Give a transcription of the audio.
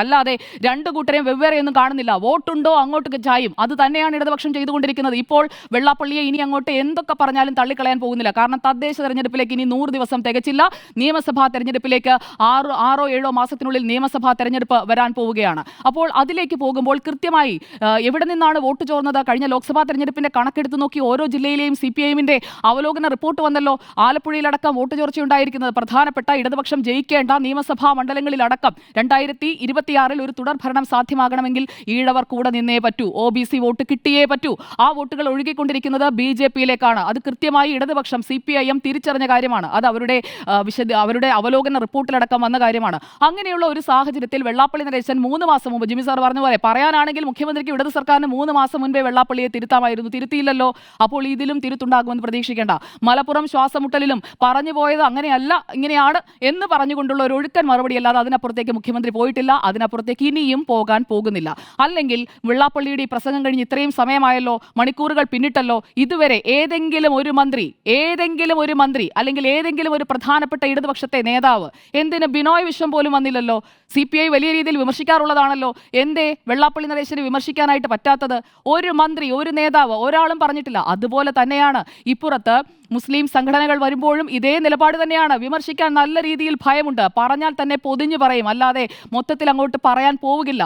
അല്ലാതെ രണ്ടു കൂട്ടരെയും വെവ്വേറെ ഒന്നും കാണുന്നില്ല. വോട്ടുണ്ടോ അങ്ങോട്ട് ചായും. അത് തന്നെയാണ് ഇടതുപക്ഷം ചെയ്തുകൊണ്ടിരിക്കുന്നത്. ഇപ്പോൾ വെള്ളാപ്പള്ളിയെ ഇനി അങ്ങോട്ട് എന്തൊക്കെ പറഞ്ഞാലും തള്ളിക്കളയാൻ പോകുന്നില്ല. കാരണം തദ്ദേശ തെരഞ്ഞെടുപ്പിലേക്ക് ഇനി നൂറ് ദിവസം തികച്ചില്ല. നിയമസഭാ തെരഞ്ഞെടുപ്പിലേക്ക് ആറ് ആറോ ഏഴോ മാസത്തിനുള്ളിൽ നിയമസഭാ തെരഞ്ഞെടുപ്പ് വരാൻ പോവുകയാണ്. അപ്പോൾ അതിലേക്ക് പോകുമ്പോൾ കൃത്യമായി എവിടെ നിന്നാണ് വോട്ട് ചോർന്നത്? കഴിഞ്ഞ ലോക്സഭാ തെരഞ്ഞെടുപ്പിന്റെ കണക്കെടുത്ത് നോക്കി ഓരോ ജില്ലയിലെയും സി പി അവലോകന റിപ്പോർട്ട് വന്നല്ലോ. ആലപ്പുഴയിലടക്കം വോട്ട് ചോർച്ചയുണ്ടായിരിക്കുന്നത്. പ്രധാനപ്പെട്ട ഇടതുപക്ഷം ജയിക്കേണ്ട നിയമസഭാ മണ്ഡലങ്ങളിലടക്കം രണ്ടായിരത്തി ഇരുപത്തിയാറിൽ ഒരു തുടർ ഭരണം സാധ്യമാകണമെങ്കിൽ ഈഴവർ കൂടെ നിന്നേ പറ്റൂ. ഒ ബി സി വോട്ട് കിട്ടിയേ പറ്റൂ. ആ വോട്ടുകൾ ഒഴുകിക്കൊണ്ടിരിക്കുന്നത് ബി ജെ പിയിലേക്കാണ് അത് കൃത്യമായി ഇടതുപക്ഷം സി പി ഐ എം തിരിച്ചറിഞ്ഞ കാര്യമാണ്. അത് അവരുടെ വിശദ അവരുടെ അവലോകന റിപ്പോർട്ടിലടക്കം വന്ന കാര്യമാണ്. അങ്ങനെയുള്ള ഒരു സാഹചര്യത്തിൽ വെള്ളാപ്പള്ളി നടേശൻ മൂന്ന് മാസം മുമ്പ് ജിമി സാർ പറഞ്ഞ പോലെ പറയാനാണെങ്കിൽ മുഖ്യമന്ത്രിക്ക് ഇടത് സർക്കാരിന് മൂന്ന് മാസം മുൻപേ വെള്ളാപ്പള്ളിയെ തിരുത്താമായിരുന്നു. തിരുത്തിയില്ലല്ലോ. അപ്പോൾ ഇതിലും തിരുത്തുണ്ടാകുമെന്ന് പ്രതീക്ഷിക്കേണ്ട. മലപ്പുറം ശ്വാസമുട്ടലിലും പറഞ്ഞു പോയത് അങ്ങനെയല്ല ഇങ്ങനെയാണ് എന്ന് പറഞ്ഞുകൊണ്ടുള്ള ഒരു ഒഴുക്കൻ മറുപടി അല്ലാതെ അതിനപ്പുറത്തേക്ക് മുഖ്യമന്ത്രി പോയിട്ടില്ല. അതിനപ്പുറത്തേക്ക് ഇനിയും പോകാൻ പോകുന്നില്ല. അല്ലെങ്കിൽ വെള്ളാപ്പള്ളിയുടെ ഈ പ്രസംഗം കഴിഞ്ഞ് ഇത്രയും സമയമായല്ലോ മണിക്കൂറുകൾ പിന്നിട്ടല്ലോ ഇതുവരെ ഏതെങ്കിലും ഒരു മന്ത്രി ഏതെങ്കിലും ഒരു മന്ത്രി അല്ലെങ്കിൽ ഏതെങ്കിലും ഒരു പ്രധാനപ്പെട്ട ഇടതുപക്ഷത്തെ നേതാവ് എന്തിന് ബിനോയ് വിശ്വം പോലും വന്നില്ലല്ലോ? സി പി ഐ വലിയ രീതിയിൽ വിമർശിക്കാറുള്ളതാണല്ലോ. എന്തേ വെള്ളാപ്പള്ളി നരേശന് വിമർശിക്കാനായിട്ട് പറ്റാത്തത്? ഒരു മന്ത്രി ഒരു നേതാവ് ഒരാളും പറഞ്ഞിട്ടില്ല. അതുപോലെ തന്നെയാണ് ഇപ്പുറത്ത് മുസ്ലിം സംഘടനകൾ വരുമ്പോഴും ഇതേ നിലപാട് തന്നെയാണ്. വിമർശിക്കാൻ നല്ല രീതിയിൽ ഭയമുണ്ട്. പറഞ്ഞാൽ തന്നെ പൊതിഞ്ഞു പറയും. അല്ലാതെ മൊത്തത്തിൽ അങ്ങോട്ട് പറയാൻ പോവുകില്ല